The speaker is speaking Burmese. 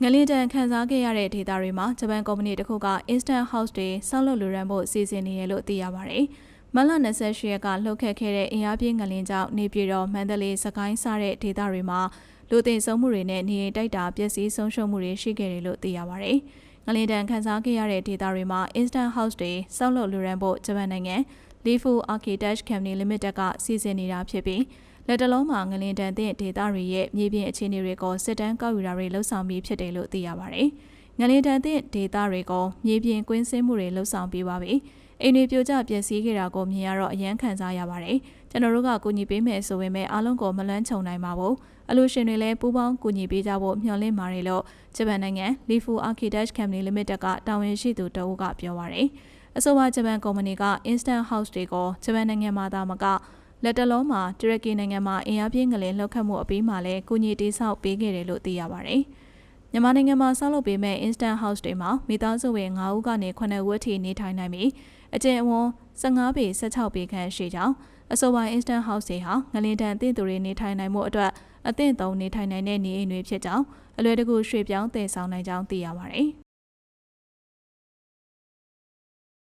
ငလင်တန်ခန်းစားခဲ့ရတဲ့ဒေသတွေမှာဂျပန်ကုမ္ပဏီတစ်ခုက Instant House တွေဆောက်လုပ်လူရန်ဖို့စီစဉ်နေရလို့သိရပါတယ်။မတ်လ28ရက်ကလှုပ်ခတ်ခဲ့တဲ့အင်အားပြင်းငလင်ကြောင့်နေပြည်တော်မန္တလေးစကိုင်းစတဲ့ဒေသတွေမှာလူသိဆုံးမှုတွေနဲ့နေအိမ်တိုက်တာပျက်စီးဆုံးရှုံးမှုတွေရှိခဲ့တယ်လို့သိရပါတယ်။ငလင်တန်ခန်းစားခဲ့ရတဲ့ဒေသတွေမှာ Instant House တွေဆောက်လုပ်လူရန်ဖို့ဂျပန်နိုင်ငံ Lifu Architect Company Limited ကစီစဉ်နေတာဖြစ်ပြီး လက်တလုံးမှာငလင်တန်တဲ့ဒေသတွေရဲ့မြေပြင်အခြေအနေတွေကိုစစ်တမ်းကောက်ယူတာတွေလှုပ်ဆောင်ပြီးဖြစ်တယ်လို့သိရပါတယ်။ငလင်တန်တဲ့ဒေသတွေကိုမြေပြင်ကွင်းဆင်းမှုတွေလှုပ်ဆောင်ပြီးပါပြီ။အိမ်တွေပြိုကျပျက်စီးခဲ့တာကိုမြင်ရတော့အယမ်းခံစားရပါတယ်။ကျွန်တော်တို့ကကူညီပေးမယ်ဆိုပေမဲ့အားလုံးကိုမလွမ်းခြုံနိုင်ပါဘူး။အလို့ရှင်တွေလည်းပူးပေါင်းကူညီပေးကြဖို့မျှော်လင့်ပါတယ်လို့ဂျပန်နိုင်ငံ Lifu Architect Company Limited ကတာဝန်ရှိသူတအုပ်ကပြောပါတယ်။အဆိုပါဂျပန်ကုမ္ပဏီက Instant House တွေကိုဂျပန်နိုင်ငံမှာသာမက လက်တလုံးမှာတူရကီနိုင်ငံမှာအင်အားပြင်းငလင်လှုပ်ခတ်မှုအပြီးမှာလည်းကုညီတိဆောက်ပေးခဲ့တယ်လို့သိရပါတယ်။မြန်မာနိုင်ငံမှာဆောက်လုပ်ပေးမဲ့ Instant House တွေမှာမိသားစုဝင်9ဦးကနေ9ဦးထိနေထိုင်နိုင်ပြီးအကျဉ်းအဝန်း15ပေ16ပေခန့်ရှိကြောင်းအဆိုပါ Instant House တွေဟာငလင်တန်အသင့်သူတွေနေထိုင်နိုင်မှုအတွက်အသင့်သုံးနေထိုင်နိုင်တဲ့နေအိမ်တွေဖြစ်ကြောင်းအလွယ်တကူရွှေ့ပြောင်းတည်ဆောင်နိုင်ကြောင်းသိရပါတယ်။